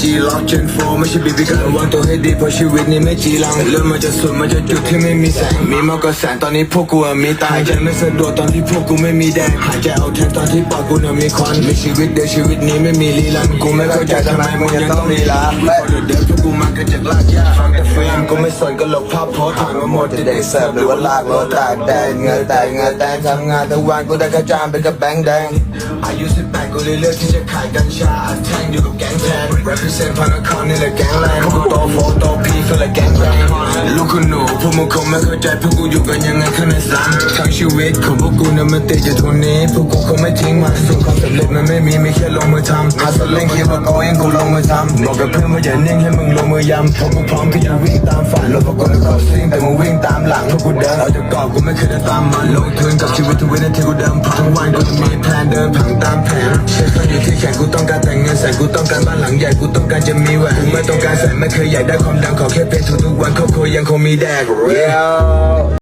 จีล็อกเจนโฟไม่ใช่บีบีกันวังตัวให้ดีเพราะชีวิตนี้ไม่จีรังเริ่มมันจะสุดมันจะจุดที่ไม่มีแสง มีมากกว่าแสงตอนนี้พวกกูมีตายหายใจไม่สะดวกตอนที่พวกกูไม่มีแดงหายใจเอาแทนตอนที่ปอดกูน่ะมีควันมีชีวิตเดียวชีวิตนี้ไม่มีลีลันกูไม่เข้าใจทำไมมึงยังต้องลีลาพอเดือดเดือดพวกกูมากันจากลากยาฟังแต่เฟรมกูไม่สนก็หลบภาพโพสต์ถ่ายมาหมดจะได้เสิร์ฟหรือว่าลากรถตากแดดเงยแต่เงยแต่ทำงานทั้งวันกูได้ค่าจ้างเป็นกับแบงค์แดงอายุ18กูเลยเลือกที่จะขายกัญชาแทงอยู่กับแก งแทน represent พนักงานนี่แหละแก๊งแรงพวกกูโตโฟโตพีฟีล like แก๊งแรงลูกคุณหนูพวกมึงคงไม่เข้าใจพวกกูอยู่กันยังไงข้างในสามทั้งชีวิตของพวกกูเนั้นมันติดอยู่ตรงนี้พวกกูคงไม่ทิ้งมันส่ความสำเร็จมันไม่มีไมีแค่ลงมือทำอาสเล่นคิดว่ากูเองกูลงมือทำบอกกับเพื่อนว่าอย่านิ่งให้มึงลงมือยำพวกกูพร้อมที่จะวิ่งตามฝันรถพวกกูนั้นก็ซิ่งแต่มึงวิ่งตามหลังพวกกูเดินออกจากกรอบกูไม่เคยเดินตามมันลงทุนกับชีวิตทุกวินาทีกูเดิมทั้งวันกูจะมีแผนเดินผังตามแผนใช้คนอยู่ที่แขนกูต้องการ กูต้องการบ้านหลังใหญ่กูต้องการจะมีแหวนกูไม่ต้องการแสนไม่เคยอยากได้ความดังขอแค่เป็นทุกๆวันครอบครัวยังคงมีแดก real